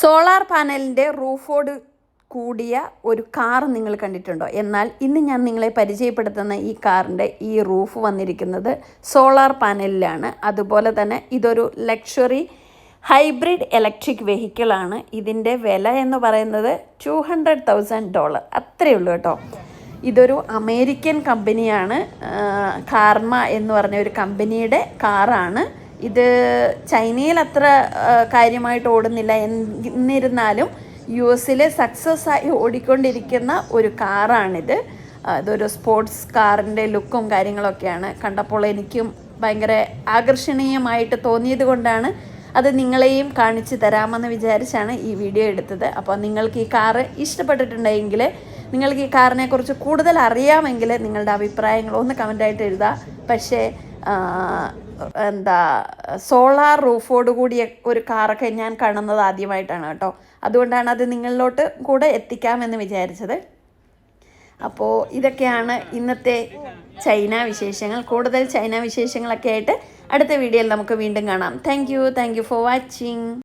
Solar പാനലിന്റെ റൂഫോട് കൂടിയ ഒരു car നിങ്ങൾ കണ്ടിട്ടുണ്ടോ? എന്നാൽ ഇന്ന് ഞാൻ നിങ്ങളെ പരിചയപ്പെടുത്തുന്ന ഈ കാറിന്റെ ഈ റൂഫ് വന്നിരിക്കുന്നത് സോളാർ പാനലിലാണ്. അതുപോലെ തന്നെ ഇതൊരു ലക്ഷറി ഹൈബ്രിഡ് ഇലക്ട്രിക് വെഹിക്കിളാണ്. ഇതിന്റെ വില എന്ന് പറയുന്നത് ടു ഹൺഡ്രഡ് തൗസൻഡ് ഡോളർ അത്രയേ ഉള്ളൂ കേട്ടോ. ഇതൊരു അമേരിക്കൻ കമ്പനിയാണ്. കാർമ എന്ന് പറഞ്ഞ ഒരു കമ്പനിയുടെ കാറാണ്. ഇത് ചൈനയിൽ അത്ര കാര്യമായിട്ട് ഓടുന്നില്ല. എന്നിരുന്നാലും യു എസിൽ സക്സസ് ആയി ഓടിക്കൊണ്ടിരിക്കുന്ന ഒരു കാറാണിത്. ഇതൊരു സ്പോർട്സ് കാറിന്റെ ലുക്കും കാര്യങ്ങളൊക്കെയാണ്. കണ്ടപ്പോൾ എനിക്കും ഭയങ്കര ആകർഷണീയമായിട്ട് തോന്നിയത് കൊണ്ടാണ് അത് നിങ്ങളെയും കാണിച്ചു തരാമെന്ന് വിചാരിച്ചാണ് ഈ വീഡിയോ എടുത്തത്. അപ്പോൾ നിങ്ങൾക്ക് ഈ കാറ് ഇഷ്ടപ്പെട്ടിട്ടുണ്ടെങ്കിൽ നിങ്ങൾക്ക് ഈ കാറിനെക്കുറിച്ച് കൂടുതൽ അറിയാമെങ്കിൽ നിങ്ങളുടെ അഭിപ്രായങ്ങൾ ഒന്ന് കമന്റായിട്ട് എഴുതുക പക്ഷേ എന്താ സോളാർ റൂഫോട് കൂടിയ ഒരു കാറൊക്കെ ഞാൻ കാണുന്നത് ആദ്യമായിട്ടാണ് കേട്ടോ. അതുകൊണ്ടാണ് അത് നിങ്ങളിലോട്ട് കൂടെ എത്തിക്കാമെന്ന് വിചാരിച്ചത്. അപ്പോൾ ഇതൊക്കെയാണ് ഇന്നത്തെ ചൈന വിശേഷങ്ങൾ. കൂടുതൽ ചൈന വിശേഷങ്ങളൊക്കെ ആയിട്ട് അടുത്ത വീഡിയോയിൽ നമുക്ക് വീണ്ടും കാണാം. Thank you thank you for watching